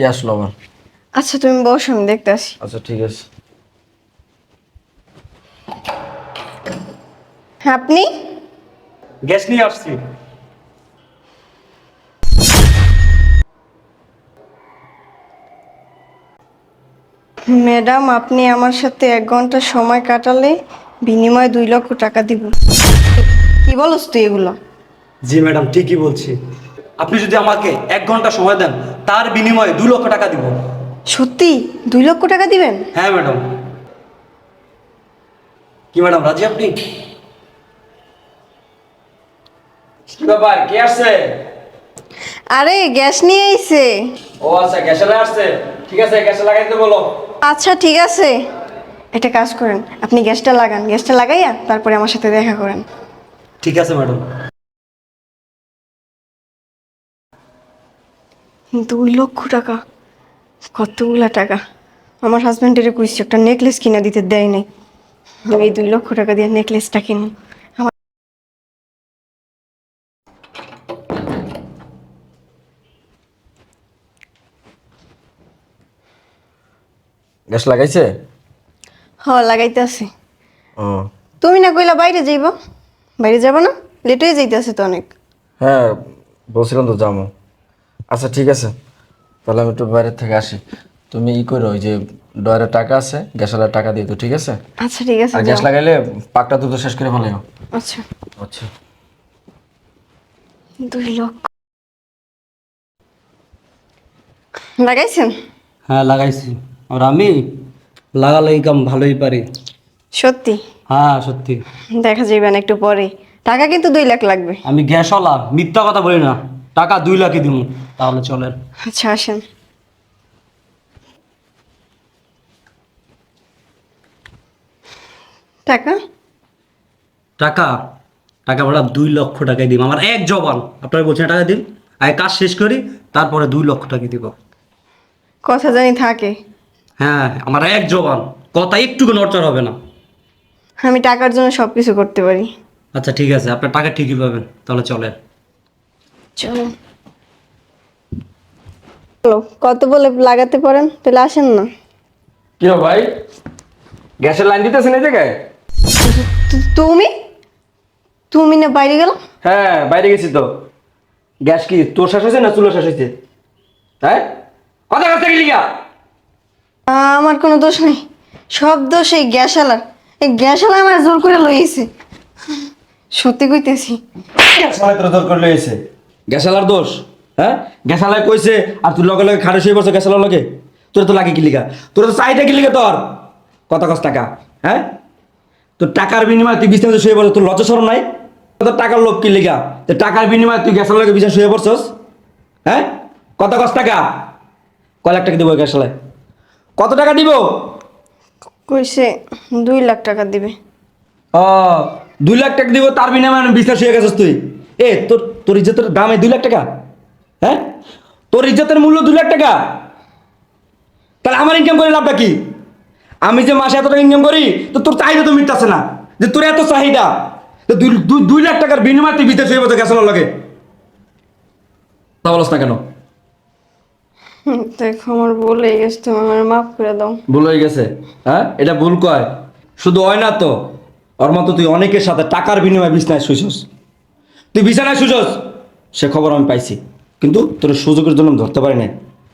কে আসলো আবার? আচ্ছা তুমি বসো আমি দেখতে আসি। আচ্ছা ঠিক আছে। হ্যাঁ আপনি? গ্যাস নিয়ে আসছি। ম্যাডাম আপনি আমার সাথে এক ঘণ্টা সময় কাটালে বিনিময়ে দুই লক্ষ টাকা দিব। কি বলস তুই এগুলো? জি ম্যাডাম ঠিকই বলছি। আপনি যদি আমাকে এক ঘণ্টা সময় দেন তার বিনিময়ে দু লক্ষ টাকা দিব। সত্যি? দুই লক্ষ টাকা দিবেন? হ্যাঁ ম্যাডাম। কি ম্যাডাম রাজি আপনি? কি ব্যাপার? কে আসছে? আরে গ্যাস নিয়ে আইছে। ও আচ্ছা গ্যাসে আসছে। ঠিক আছে গ্যাসে লাগাইতে বলো। আচ্ছা ঠিক আছে। একটা কাজ করেন আপনি গ্যাসটা লাগান। গ্যাসটা লাগাইয়া তারপরে আমার সাথে দেখা করেন। ঠিক আছে ম্যাডাম। দুই লক্ষ টাকা। কতগুলা টাকা? আমার হাজব্যান্ডের কইছি একটা নেকলেস কিনে দিতে দেয় নাই। আমি এই দুই লক্ষ টাকা দিয়ে নেকলেসটা কিনি আমার গ্যাস লাগাইছে? হ লাগাইতে আছে ও। তুমি না কইলা বাইরে যাইব? বাইরে যাব না? লেট হয়ে যাইতে আছে তো অনেক। হ্যাঁ বলছিলাম তো যাব। আচ্ছা ঠিক আছে। তাহলে আমি একটু বাইরের থেকে আসি। তুমি ই করো ওই যে ডয়ারে টাকা আছে গ্যাসওয়ালার টাকা দিয়ে তো ঠিক আছে? আচ্ছা ঠিক আছে আর গ্যাস লাগাইলে পাকটা দ্রুত শেষ করে ফেলাইও। আচ্ছা। আচ্ছা। দুই লক্ষ। লাগাইছেন? হ্যাঁ লাগাইছি। আর আমি লাগালে কাম ভালোই পারি। সত্যি? হ্যাঁ সত্যি। দেখা যাইবে না একটু পরে। টাকা কিন্তু দুই লাখ লাগবে। আমি গ্যাসওয়ালা মিথ্যা কথা বলি না। টাকা দুই লাখই দিব তাহলে চলেন। আচ্ছা আসেন। টাকা? টাকা? টাকা ভাড়া দুই লক্ষ টাকাই দিব আমার এক জবান আপনারা বলছেন টাকা দিন? আগে কাজ শেষ করি তারপরে দুই লক্ষ টাকা দিব। কথা জানি থাকে। হ্যাঁ আমার এক জবান কথা একটুকু নড়চড় হবে না। আমি টাকার জন্য সব কিছু করতে পারি। আচ্ছা ঠিক আছে আপনার টাকা ঠিকই পাবেন তাহলে চলেন। চলো। কত বলে লাগাতে পারেন? তাহলে আসেন না। কি ভাই? গ্যাসের লাইন দিতেছেন এই জায়গায়? তুমি? তুমি না বাইরে গেল? হ্যাঁ বাইরে গেছি তো। গ্যাস কি তোর শেষ হয়েছে না চুলো শেষ হয়েছে? হ্যাঁ? কথা কথা গেলি আমার কোনো দোষ নেই। সব দোষ এই গ্যাসালার এই গ্যাসালা আমার জোর করে লইছে। সত্যি কইতেছি। গ্যাসালায় তোর দরকার লইছে। গ্যাসালার দোষ হ্যাঁ? গ্যাসালায় কইছে আর তুই লগে লগে খাড়ে শুয়ে বসে গ্যাসালার লগে? তোর তো লাগে কি লিগা? তোর তো চাইটা কি লিগা তোর? কত কষ্ট টাকা হ্যাঁ? তোর টাকার বিনিময়ে তুই বিছানাতে শুয়ে পড়ছ তোর লজ্জা সরম নাই? তোর টাকার লোক কি লিগা? তোর টাকার বিনিময়ে তুই গ্যাসালার লগে বিছানা শুয়ে পড়ছস? হ্যাঁ? কত কষ্ট টাকা। কয় লাখ টাকা দিব গ্যাসালায়? কত টাকা দিব? কইছে দুই লাখ টাকা দিবে। ও দুই লাখ টাকা দিব তার বিনিময়ে বিশ্বাস হয়ে গেছিস তুই। এ তোর তোর ইজ্জতের দাম এই দুই লাখ টাকা? হ্যাঁ? তোর ইজ্জতের মূল্য দুই লাখ টাকা? তাহলে আমার ইনকাম করে লাভটা কি? আমি যে মাসে এত টাকা ইনকাম করি তো তোর চাহিদা তো মিটতেছে না? যে তোর এত চাহিদা তো দুই লাখ টাকার বিনিময়ে তুই বিদেশ হয়ে গেছিল লাগে? তা বলস না কেন? দেখো আমার বলে গেছে তুমি আমার মাফ করে দাও। ভুল হয়ে গেছে। হ্যাঁ? এটা ভুল কয়? শুধু হয় না তো? ওর মতো তুই অনেকের সাথে টাকার বিনিময়ে বিছনায় শুইছস তুই বিছানায় শুইছস সে খবর আমি পাইছি। কিন্তু তোর সুযোগের জন্য আমি ধরতে পারি নাই।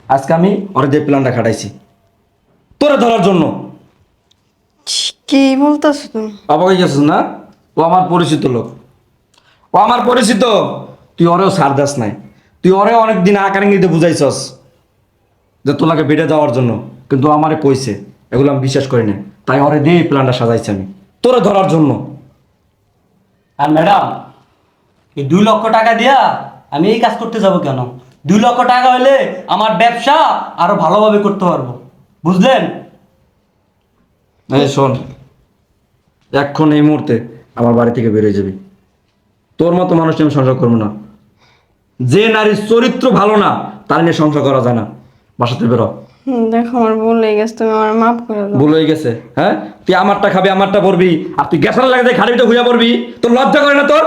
আজকে আমি ওর যে প্ল্যানটা খাটাইছি। তোরা ধরার জন্য। কি বলতেছো তুমি? বাবা গেছিস না? ও আমার পরিচিত লোক। ও আমার পরিচিত। তুই ওরেও সার দাস নাই। তুই ওরে অনেক দিন আকারিঙ্গিতে বুঝাইছস যে তোলাকে বেড়ে দেওয়ার জন্য। কিন্তু আমারে কইছে এগুলো আমি বিশ্বাস করি না তাই ওরে দিয়ে প্ল্যানটা সাজাইছি আমি। তোরে ধরার জন্য। আর ম্যাডাম এই দুই লক্ষ টাকা দিয়া আমি এই কাজ করতে যাব কেন? দুই লক্ষ টাকা হলে আমার ব্যবসা আরও ভালোভাবে করতে পারব। বুঝলেন? এই শোন এখন এই মুহূর্তে আমার বাড়ি থেকে বেরিয়ে যাবি। তোর মতো মানুষ আমি সংসার করব না। যে নারীর চরিত্র ভালো না তার নিয়ে সংসার করা যায় না। বাসাতে বেরো। দেখো আমার বলে গেছে তুমি আমার মাফ করে দাও। ভুল হয়ে গেছে হ্যাঁ? তুই আমারটা খাবি আমারটা পড়বি আর তুই গ্যাসার লাগাতে খাড়িটা ঘুরে পড়বি। তোর লজ্জা করে না তোর?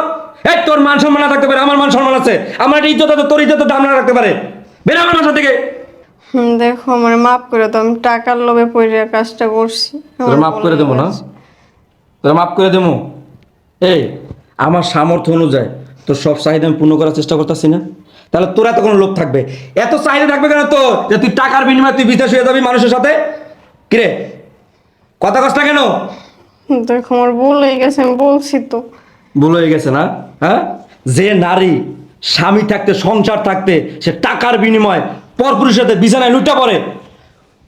এই তোর মান সম্মান না থাকতে পারে আমার মান সম্মান আছে। আমার একটা ইজ্জত আছে তোর ইজ্জতের দাম না রাখতে পারে। বেরো আমার বাসা থেকে। দেখো আমার মাফ করে তো আমি টাকার লোভে পড়ে কাজটা করছি। তোরা মাফ করে দেবো না? তোরা মাফ করে দেবো? এই আমার সামর্থ্য অনুযায়ী তোর সব চাহিদা আমি পূর্ণ করার চেষ্টা করতেছি না? তাহলে তোর এত কোনো লোভ থাকবে? এত চাহিদা থাকবে কেন তো যে তুই টাকার বিনিময়ে তুই বিদেশ হয়ে যাবি মানুষের সাথে? কিরে কথা কষ্ট কেন? দেখো আমার ভুল হয়ে গেছে আমি বলছি তো। ভুল হয়ে গেছে না? হ্যাঁ? যে নারী স্বামী থাকতে সংসার থাকতে সে টাকার বিনিময়ে পরপুরুষের সাথে বিছানায় লুটা পড়ে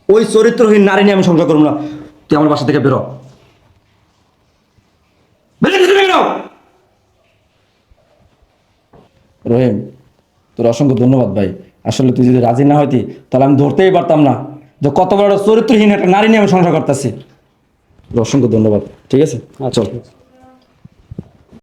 ওই চরিত্রহীন নারী নিয়ে আমি সংসার করব না। তুই আমার বাসা থেকে বেরো রহিম তোর অসংখ্য ধন্যবাদ ভাই। আসলে তুই যদি রাজি না হইতি তাহলে আমি ধরতেই পারতাম না যে কত বড় চরিত্রহীন একটা নারী নিয়ে আমি সংসার করতেছি। অসংখ্য ধন্যবাদ। ঠিক আছে? চল।